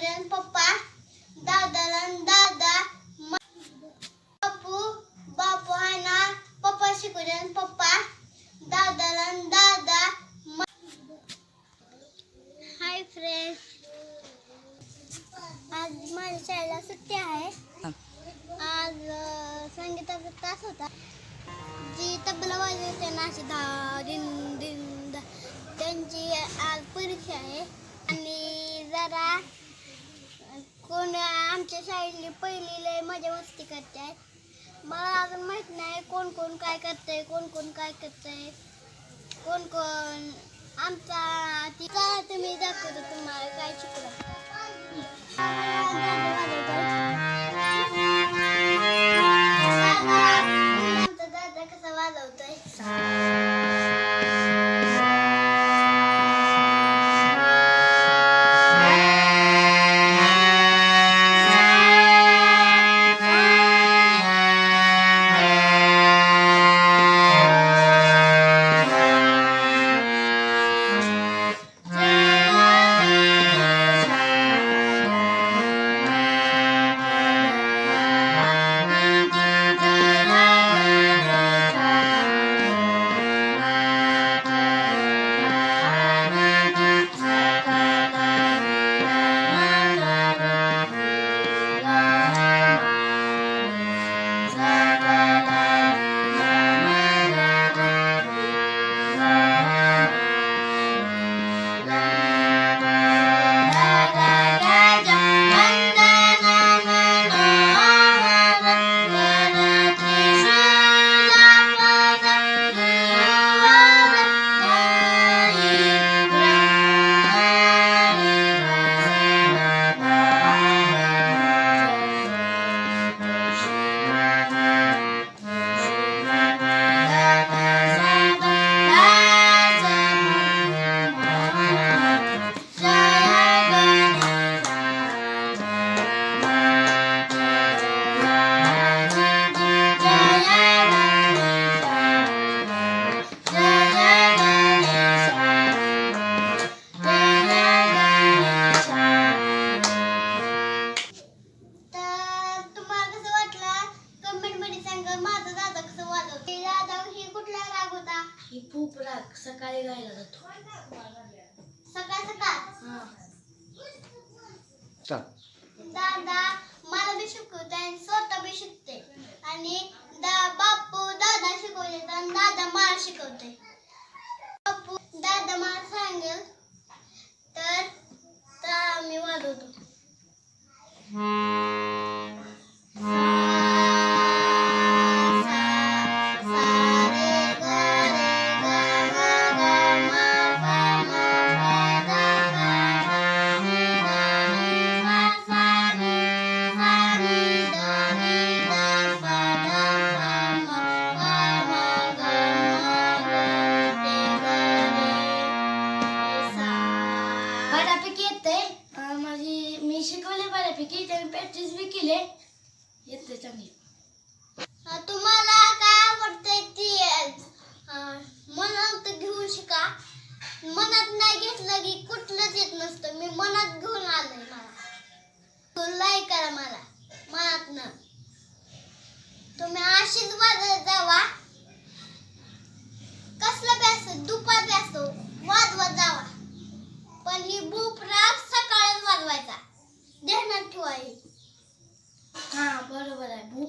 शिकवले पप्पा दादाला आणि दादा म- बापू बापू आहे ना पप्पा शिकवले पप्पा दादाला आणि दादा हाय फ्रेंड आज माझ्या शाळेला सुट्टी आहे आज अं, संगीताचा तास होता जी तबला वाजवते ना अशी धा दिन आमच्या शाळेतली पहिली लय मजा मस्ती करते. मला अजून माहीत नाही कोण कोण काय करतंय कोण कोण काय करतंय. कोण कोण आमचा ती तुम्ही दाखवतो तुम्हाला काय शिकला ही खूप राग सकाळी गायला जातो. सकाळ सकाळ? दादा मला बी शिकवते आणि स्वतः बी शिकते. आणि दा बापू दादा शिकवते आणि दादा मला शिकवते. बापू दादा मला सांगेल तर तर मी वाजवतो बऱ्यापैकी येते माझी मी शिकवले बऱ्यापैकी त्याने प्रॅक्टिस बी केले. येते चांगली. तुम्हाला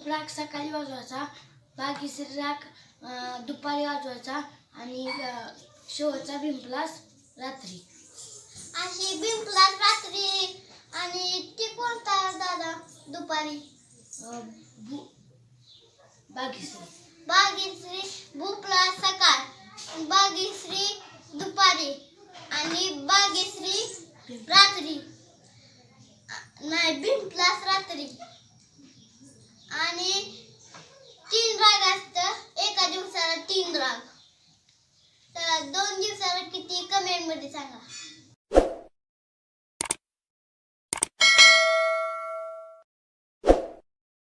राग सकाळी वाजवायचा बाकीचे राग दुपारी वाजवायचा आणि शेवटचा भिंपलास रात्री. अशी बिंपलात रात्री आणि ती कोणता दादा दुपारी? बाकीचे बागेश्री. भूपला सकाळ बागेश्री दुपारी आणि बागेश्री रात्री. नाही बिंपलास रात्री. आणि तीन राग असत. एका दिवसाला तीन राग तर दोन दिवसाला किती? कमेंटमध्ये सांगा.